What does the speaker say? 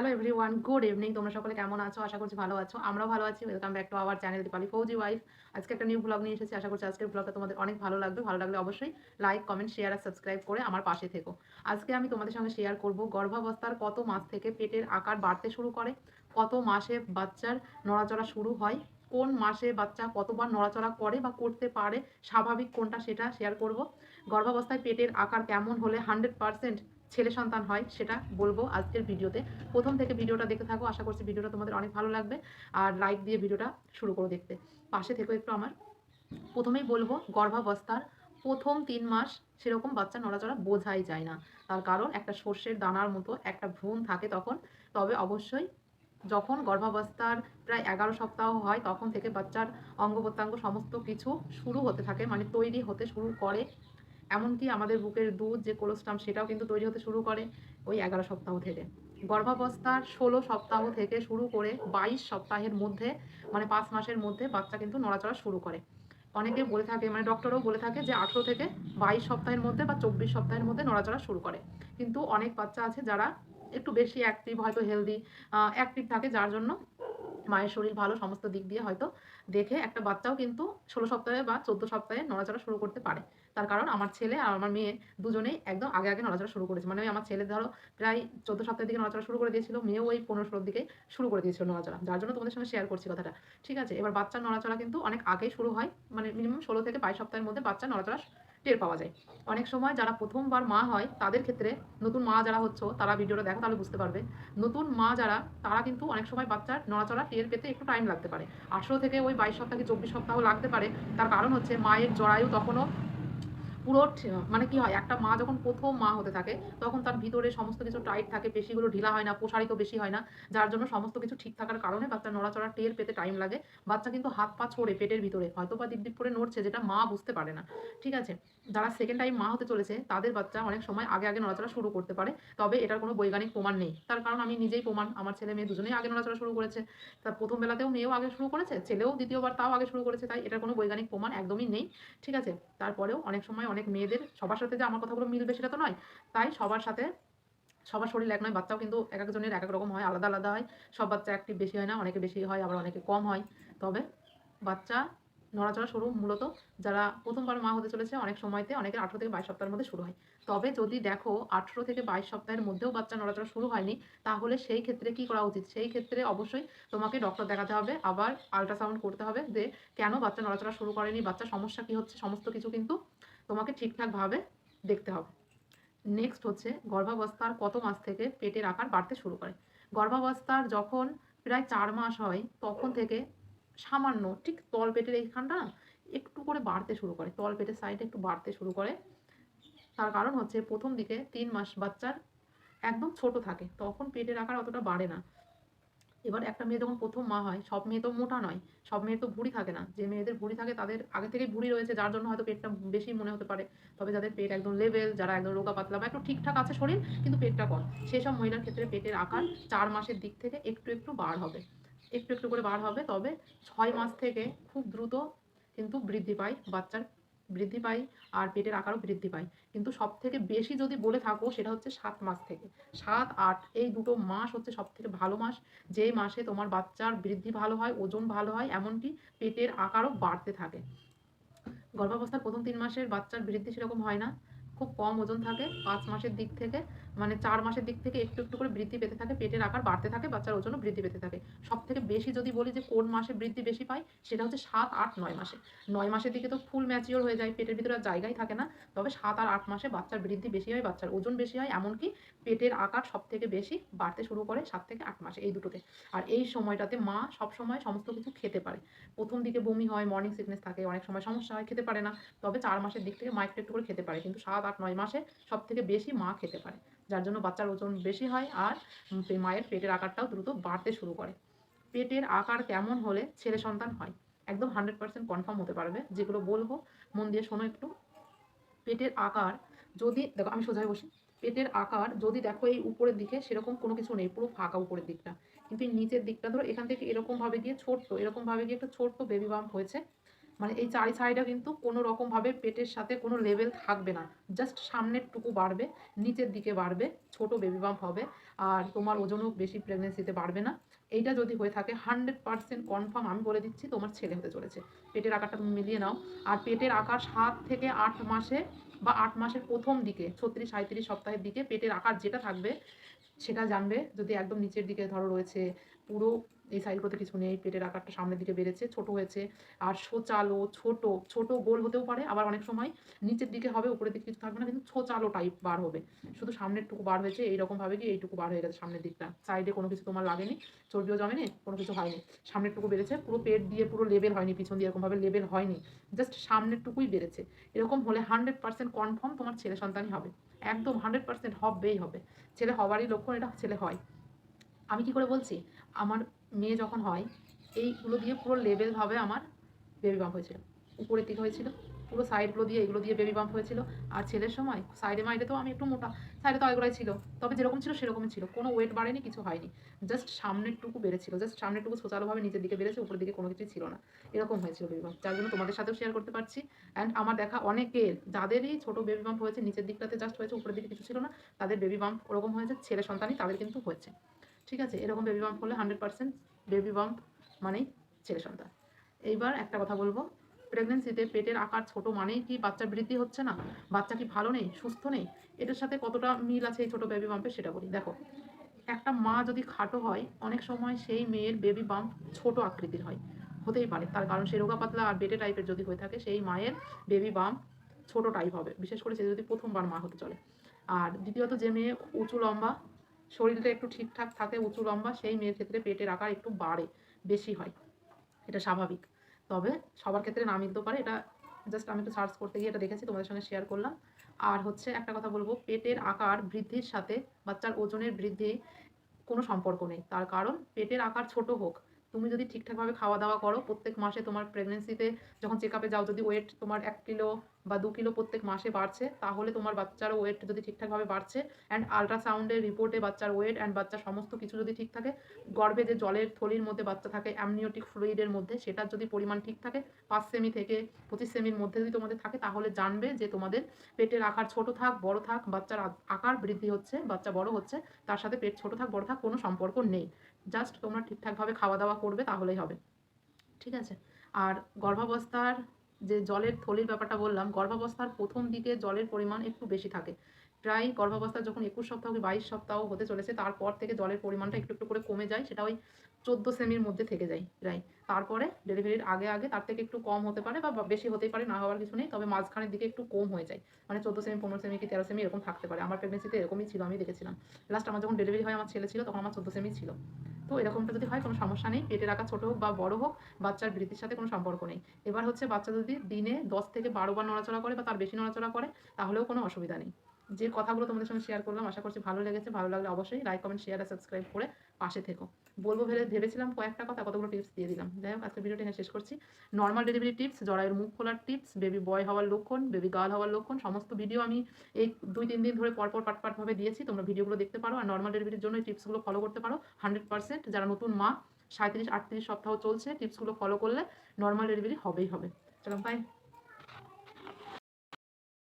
Hello everyone good evening তোমরা সকলে কেমন আছো? আশা করছি ভালো আছো। আমরাও ভালো আছি। Welcome back to our channel Dipali Fauji wife আজকে একটা নিউ ব্লগ নিয়ে এসেছি। আশা করছি আজকের ব্লগটা তোমাদের অনেক ভালো লাগবে। ভালো লাগলে অবশ্যই লাইক কমেন্ট শেয়ার আর সাবস্ক্রাইব করে আমার পাশে থেকো। আজকে আমি তোমাদের সঙ্গে শেয়ার করব গর্ভাবস্থার কত মাস থেকে পেটের আকার বাড়তে শুরু করে, কত মাসে বাচ্চার নড়াচড়া শুরু হয়, কোন মাসে বাচ্চা কতবার নড়াচড়া করে বা করতে পারে, স্বাভাবিক কোনটা সেটা শেয়ার করব। গর্ভাবস্থায় পেটের আকার কেমন হলে হান্ড্রেড পার্সেন্ট ছেলে সন্তান হয়, সেটা বলব আজকের ভিডিওতে। প্রথম থেকে ভিডিওটা দেখতে থাকো, আশা করছি ভিডিওটা তোমাদের অনেক ভালো লাগবে। আর লাইক দিয়ে ভিডিওটা শুরু করো দেখতে। পাশে থেকো একটু আমার। প্রথমেই বলব, গর্ভাবস্থার প্রথম তিন মাস সেরকম বাচ্চা নড়াচড়া বোঝাই যায় না। তার কারণ একটা সর্ষের দানার মতো একটা ভ্রূণ থাকে তখন। তবে অবশ্যই যখন গর্ভাবস্থার প্রায় এগারো সপ্তাহ হয়, তখন থেকে বাচ্চার অঙ্গ প্রত্যঙ্গ সমস্ত কিছু শুরু হতে থাকে মানে তৈরি হতে শুরু করে এমনকি আমাদের বুকের দুধ যে কোলোস্টাম সেটাও কিন্তু তৈরি হতে শুরু করে ওই এগারো সপ্তাহ থেকে। গর্ভাবস্থার ষোলো সপ্তাহ থেকে শুরু করে বাইশ সপ্তাহের মধ্যে মানে পাঁচ মাসের মধ্যে বাচ্চা কিন্তু নড়াচড়া শুরু করে। অনেকে বলে থাকে মানে ডক্টরও বলে থাকে যে আঠেরো থেকে বাইশ সপ্তাহের মধ্যে বা চব্বিশ সপ্তাহের মধ্যে নড়াচড়া শুরু করে। কিন্তু অনেক বাচ্চা আছে যারা একটু বেশি অ্যাক্টিভ হয়তো হেলদি অ্যাক্টিভ থাকে যার জন্য মায়ের শরীর ভালো, সমস্ত দিক দিয়ে হয়তো দেখে একটা বাচ্চাও কিন্তু ষোলো সপ্তাহে বা চোদ্দ সপ্তাহে নড়াচড়া শুরু করতে পারে। তার কারণ আমার ছেলে আর আমার মেয়ে দুজনেই একদম আগে আগে নড়াচড়া শুরু করেছে। মানে আমার ছেলে ধরো প্রায় চোদ্দ সপ্তাহের দিকে নড়াচড়া শুরু করে দিয়েছিল, মেয়েও ওই পনেরো ষোলোর দিকে শুরু করে দিয়েছিল নড়াচড়া। যার জন্য তোমাদের সঙ্গে শেয়ার করছি কথাটা। ঠিক আছে? এবার বাচ্চার নড়াচড়া কিন্তু অনেক আগেই শুরু হয়। মানে মিনিমাম ষোলো থেকে বাইশ সপ্তাহের মধ্যে বাচ্চার নড়াচড়া টের পাওয়া যায়। অনেক সময় যারা প্রথমবার মা হয়, তাদের ক্ষেত্রে নতুন মা যারা হচ্ছে, তারা ভিডিওটা দেখো, তাহলে বুঝতে পারবে। নতুন মা যারা, তারা কিন্তু অনেক সময় বাচ্চার নড়াচড়া টের পেতে একটু টাইম লাগতে পারে। আঠেরো থেকে ওই বাইশ সপ্তাহ কি চব্বিশ সপ্তাহ লাগতে পারে। তার কারণ হচ্ছে মায়ের জরায়ু তখনও পুরো মানে কি হয়, একটা মা যখন প্রথম মা হতে থাকে, তখন তার ভিতরে সমস্ত কিছু টাইট থাকে, পেশিগুলো ঢিলা হয় না, প্রসারিত বেশি হয় না, যার জন্য সমস্ত কিছু ঠিক থাকার কারণে বাচ্চা নড়াচড়া টের পেতে টাইম লাগে। বাচ্চা কিন্তু হাত পা ছড়ে, পেটের ভিতরে হয়তো বা দিক দিক করে নড়ছে, যেটা মা বুঝতে পারে না। ঠিক আছে? যারা সেকেন্ড টাইম মা হতে চলেছে, তাদের বাচ্চা অনেক সময় আগে আগে নড়াচড়া শুরু করতে পারে। তবে এটার কোনো বৈজ্ঞানিক প্রমাণ নেই। তার কারণ আমি নিজেই প্রমাণ, আমার ছেলে মেয়ে দুজনেই আগে নড়াচড়া শুরু করেছে। তার প্রথম বেলাতেও মেয়েও আগে শুরু করেছে, ছেলেও দ্বিতীয়বার তাও আগে শুরু করেছে, তাই এটার কোনো বৈজ্ঞানিক প্রমাণ একদমই নেই। ঠিক আছে? তারপরেও অনেক সময় অনেক মেয়েদের, সবার সাথে যে আমার কথাগুলো মিলবে সেটা তো নয়, তাই সবার সাথে, সবার শরীর এক নয়, বাচ্চাও কিন্তু এক একজনের এক এক রকম হয়, আলাদা আলাদা হয়। সব বাচ্চা অ্যাক্টিভ বেশি হয় না, অনেকে বেশি হয়, আবার অনেকে কম হয়। তবে বাচ্চা নড়াচড়া শুরু মূলত যারা প্রথমবার মা হতে চলেছে অনেক সময়তে, অনেকের আঠেরো থেকে বাইশ সপ্তাহের মধ্যে শুরু হয়। তবে যদি দেখো আঠেরো থেকে বাইশ সপ্তাহের মধ্যেও বাচ্চা নড়াচড়া শুরু হয়নি, তাহলে সেই ক্ষেত্রে কি করা উচিত? সেই ক্ষেত্রে অবশ্যই তোমাকে ডক্টর দেখাতে হবে, আবার আল্ট্রাসাউন্ড করতে হবে যে কেন বাচ্চা নড়াচড়া শুরু করেনি, বাচ্চার সমস্যা কি হচ্ছে, সমস্ত কিছু কিন্তু তোমাকে ঠিকঠাকভাবে দেখতে হবে। নেক্সট হচ্ছে গর্ভাবস্থার কত মাস থেকে পেটের আকার বাড়তে শুরু করে। গর্ভাবস্থার যখন প্রায় চার মাস হয়, তখন থেকে সামান্য, ঠিক তল পেটের এইখানটা একটু করে বাড়তে শুরু করে, তল পেটের সাইডে একটু বাড়তে শুরু করে। তার কারণ হচ্ছে প্রথম দিকে তিন মাস বাচ্চার একদম ছোট থাকে, তখন পেটের আকার অতটা বাড়ে না। এবার একটা মেয়ে যখন প্রথম মা হয়, সব মেয়ে তো মোটা নয়, সব মেয়ের তো ভুঁড়ি থাকে না। যে মেয়েদের ভুঁড়ি থাকে তাদের আগে থেকেই ভুঁড়ি রয়েছে, যার জন্য হয়তো পেটটা বেশি মনে হতে পারে। তবে যাদের পেট একদম লেভেল যারা একদম রোগা পাতলা বা একটু ঠিকঠাক আছে শরীর, কিন্তু পেটটা কম। সেই সব মহিলার ক্ষেত্রে পেটের আকার চার মাসের দিক থেকে একটু একটু বার হবে। একটু একটু করে বার হবে, তবে ছয় মাস থেকে খুব দ্রুত কিন্তু বৃদ্ধি পায় বাচ্চার বৃদ্ধি পায় আর পেটের আকারও বৃদ্ধি পায় কিন্তু সব থেকে বেশি যদি বলে থাকো সেটা হচ্ছে সাত মাস থেকে। সাত, আট, এই দুটো মাস হচ্ছে সব থেকে ভালো মাস। যে মাসে তোমার বাচ্চার বৃদ্ধি ভালো হয়, ওজন ভালো হয়, এমনকি পেটের আকারও বাড়তে থাকে। গর্ভাবস্থার প্রথম তিন মাসের বাচ্চার বৃদ্ধি সেরকম হয় না। খুব কম ওজন থাকে। পাঁচ মাসের দিক থেকে মানে চার মাসের দিক থেকে একটু একটু করে বৃদ্ধি পেতে থাকে, পেটের আকার বাড়তে থাকে, বাচ্চার ওজনও বৃদ্ধি পেতে থাকে। সব থেকে বেশি যদি বলি যে কোন মাসে বৃদ্ধি বেশি পায় সেটা হচ্ছে সাত, আট, নয় মাসে। নয় মাসের দিকে তো ফুল ম্যাচিওর হয়ে যায়, পেটের ভিতরে জায়গাই থাকে না। তবে সাত আর আট মাসে বাচ্চার বৃদ্ধি বেশি হয়, বাচ্চার ওজন বেশি হয়, এমনকি পেটের আকার সব থেকে বেশি বাড়তে শুরু করে সাত থেকে আট মাসে এই দুটোতে। আর এই সময়টাতে মা সব সময় সমস্ত কিছু খেতে পারে। প্রথম দিকে বমি হয় মর্নিং সিকনেস থাকে, অনেক সময় সমস্যা হয়, খেতে পারে না। তবে চার মাসের দিক থেকে মা একটু একটু করে খেতে পারে। কিন্তু সাত, আট, নয় মাসে সব থেকে বেশি মা খেতে পারে। যার জন্য বাচ্চার ওজন বেশি হয় আর মায়ের পেটের আকারটাও দ্রুত বাড়তে শুরু করে। পেটের আকার কেমন হলে ছেলে সন্তান হয়? একদম হান্ড্রেড পার্সেন্ট কনফার্ম হতে পারবে। যেগুলো বলব, মন দিয়ে শোনো একটু। পেটের আকার যদি, দেখো আমি সোজায় বসি। পেটের আকার যদি দেখো এই উপরের দিকে সেরকম কোনো কিছু নেই, পুরো ফাঁকা উপরের দিকটা। কিন্তু নিচের দিকটা ধরো, এখান থেকে এরকমভাবে গিয়ে ছোট্ট, এরকমভাবে গিয়ে একটা ছোট্ট বেবি বাম্প হয়েছে। মানে এই চারি সাইডে কিন্তু কোনো রকমভাবে পেটের সাথে কোনো লেভেল থাকবে না। জাস্ট সামনের টুকু বাড়বে, নিচের দিকে বাড়বে, ছোট বেবি বাম্প হবে, আর তোমার ওজনও বেশি প্রেগনেন্সিতে বাড়বে না। এইটা যদি হয়ে থাকে হান্ড্রেড পার্সেন্ট কনফার্ম আমি বলে দিচ্ছি, তোমার ছেলে হতে চলেছে। পেটের আকারটা তুমি মিলিয়ে নাও। আর পেটের আকার সাত থেকে আট মাসে বা আট মাসের প্রথম দিকে, ছত্রিশ সাঁত্রিশ সপ্তাহের দিকে পেটের আকার যেটা থাকবে সেটা জানবে। যদি একদম নিচের দিকে ধরো রয়েছে পুরো এই সাইডগুলোতে কিছু নেই, পেটের আকারটা সামনের দিকে বেড়েছে, ছোট হয়েছে, আর সোচালো ছোট ছোট গোল হতেও পারে, আবার অনেক সময় নিচের দিকে হবে, উপরের দিকে কিছু থাকবে না, কিন্তু ছোচালো টাইপ বার হবে। শুধু সামনের টুকু বার হয়েছে এইরকমভাবে কি এইটুকু বার হয়ে গেছে সামনের দিকটা। সাইডে কোনো কিছু তোমার লাগেনি, চর্বিও জমেনি, কোনো কিছু হয়নি। সামনের টুকু বেড়েছে, পুরো পেট দিয়ে পুরো লেভেল হয়নি, পিছন দিয়ে এরকমভাবে লেভেল হয়নি জাস্ট সামনের টুকুই বেড়েছে। এরকম হলে হান্ড্রেড পার্সেন্ট কনফার্ম তোমার ছেলে সন্তানই হবে। একদম হান্ড্রেড পার্সেন্ট হবেই হবে। ছেলে হবারই লক্ষণ এটা ছেলে হয়। আমি কি করে বলছি? আমার মেয়ে যখন হয়, এইগুলো দিয়ে পুরো লেভেলভাবে আমার বেবি বাম্প হয়েছিল। উপরের দিকে হয়েছিল। পুরো সাইডগুলো দিয়ে, এগুলো দিয়ে বেবি বাম্প হয়েছিল। আর ছেলের সময়, সাইডে মাইডে তো আমি একটু মোটা, সাইডে তো এগুলোই ছিল। তবে যেরকম ছিল, সেরকমই ছিল। কোনো ওয়েট বাড়েনি, কিছু হয়নি। জাস্ট সামনের টুকু বেড়েছিল। জাস্ট সামনের টুকু সোচালোভাবে নিচের দিকে বেড়েছে, উপরের দিকে কোনো কিছুই ছিল না। এরকম হয়েছিল বেবি বাম্প যার জন্য তোমাদের সাথেও শেয়ার করতে পারছি। অ্যান্ড আমার দেখা অনেকের যাদেরই ছোট বেবি বাম্প হয়েছে, নিচের দিকটাতে জাস্ট হয়েছে, উপরের দিকে কিছু ছিল না, তাদের বেবি বাম্প ওরকম হয়েছে। ছেলে সন্তানই তাদের কিন্তু হয়েছে। ঠিক আছে? এরকম বেবি বাম্প হলে হান্ড্রেড পার্সেন্ট বেবি বাম্প মানেই ছেলে সন্তান। এইবার একটা কথা বলব। প্রেগনেন্সিতে পেটের আকার ছোট মানেই কি বাচ্চা বৃদ্ধি হচ্ছে না? বাচ্চা কি ভালো নেই, সুস্থ নেই? এটার সাথে কতটা মিল আছে এই ছোট বেবি বাম্পের সেটা বলি। দেখো, একটা মা যদি খাটো হয়, অনেক সময় সেই মেয়ের বেবি বাম্প ছোট আকৃতির হয়। হতেই পারে, তার কারণ সে রোগা পাতলা আর বেটে টাইপের যদি হয়ে থাকে, সেই মায়ের বেবি বাম্প ছোট টাইপ হবে। বিশেষ করে সে যদি প্রথমবার মা হতে চলে। আর দ্বিতীয়ত, যে মেয়ে উঁচু লম্বা, শরীরটা একটু ঠিকঠাক থাকে, উঁচু লম্বা, সেই মেয়ের ক্ষেত্রে পেটের আকার একটু বাড়ে, বেশি হয়। এটা স্বাভাবিক। তবে সবার ক্ষেত্রে না মিলতেও পারে। এটা জাস্ট আমি একটু সার্চ করতে গিয়ে এটা দেখেছি, তোমাদের সঙ্গে শেয়ার করলাম। আর হচ্ছে একটা কথা বলব, পেটের আকার বৃদ্ধির সাথে বাচ্চার ওজনের বৃদ্ধি কোনো সম্পর্ক নেই। তার কারণ পেটের আকার ছোট হোক তুমি যদি ঠিকঠাকভাবে খাওয়া দাওয়া করো, প্রত্যেক মাসে তোমার প্রেগনেন্সিতে যখন চেক আপে যাও, যদি ওয়েট তোমার এক কিলো বা দু কিলো প্রত্যেক মাসে বাড়ছে, তাহলে তোমার বাচ্চার ওয়েট যদি ঠিকঠাকভাবে বাড়ছে অ্যান্ড আলট্রাসাউন্ডের রিপোর্টে বাচ্চার ওয়েট অ্যান্ড বাচ্চার সমস্ত কিছু যদি ঠিক থাকে, গর্ভে যে জলের থলির মধ্যে বাচ্চা থাকে অ্যামনিওটিক ফ্লুইডের মধ্যে, সেটার যদি পরিমাণ ঠিক থাকে, পাঁচ সেমি থেকে পঁচিশ সেমির মধ্যে যদি তোমাদের থাকে, তাহলে জানবে যে তোমাদের পেটের আকার ছোট থাক, বড় থাক, বাচ্চার আকার বৃদ্ধি হচ্ছে, বাচ্চা বড় হচ্ছে, তার সাথে পেট ছোট থাক, বড় থাক, কোনো সম্পর্ক নেই। জাস্ট তোমরা ঠিকঠাকভাবে খাওয়া দাওয়া করবে, তাহলেই হবে। ঠিক আছে? আর গর্ভাবস্থার যে জলের থলির ব্যাপারটা বললাম, গর্ভাবস্থার প্রথম দিকে জলের পরিমাণ একটু বেশি থাকে। প্রায় গর্ভাবস্থা যখন একুশ সপ্তাহ কি বাইশ সপ্তাহ হতে চলেছে, তারপর থেকে জলের পরিমাণটা একটু একটু করে কমে যায়, সেটা ওই চোদ্দ সেমির মধ্যে থেকে যায় প্রায়। তারপরে ডেলিভারির আগে আগে তার থেকে একটু কম হতে পারে বা বেশি হতে পারে, না হওয়ার কিছু নেই, তবে মাঝখানের দিকে একটু কম হয়ে যায়। মানে চোদ্দ সেমি, পনেরো সেমি কি তেরো সেমি এরকম থাকতে পারে। আমার প্রেগনেন্সিতে এরকমই ছিল, আমি দেখেছিলাম। লাস্ট আমার যখন ডেলিভারি হয়, আমার ছেলে ছিল, তখন আমার চোদ্দ সেমি ছিল। তো এরকমটা যদি হয়, কোনো সমস্যা নেই। পেটের আকার ছোটো হোক বা বড় হোক, বাচ্চার বৃদ্ধির সাথে কোনো সম্পর্ক নেই। এবার হচ্ছে বাচ্চা যদি দিনে দশ থেকে বারো বার নড়াচড়া করে বা তার বেশি নড়াচড়া করে, তাহলেও কোনো অসুবিধা নেই। যে কথাগুলো তোমাদের সঙ্গে শেয়ার করলাম, আশা করছি ভালো লেগেছে। ভালো লাগলে অবশ্যই লাইক কমেন্ট শেয়ার আর সাবস্ক্রাইব করে পাশে থেকো। বলব ভেবে, ভেবেছিলাম কয়েকটা কথা, কতগুলো টিপস দিয়ে দিলাম। যাই হোক আজকে ভিডিওটা শেষ করছি। নর্মাল ডেলিভারি টিপস জরায়ুর মুখ খোলার টিপস বেবি বয় হওয়ার লক্ষণ বেবি গার্ল হওয়ার লক্ষণ, সমস্ত ভিডিও আমি এই দুই, তিন দিন ধরে পরপর পাট পাটভাবে দিয়েছি। তোমরা ভিডিওগুলো দেখতে পারো। আর নর্মাল ডেলিভারির জন্য এই টিপসগুলো ফলো করতে পারো। হান্ড্রেড পার্সেন্ট যারা নতুন মা সাঁত্রিশ আটত্রিশ সপ্তাহ চলছে টিপসগুলো ফলো করলে নর্মাল ডেলিভারি হবেই হবে। চলো বাই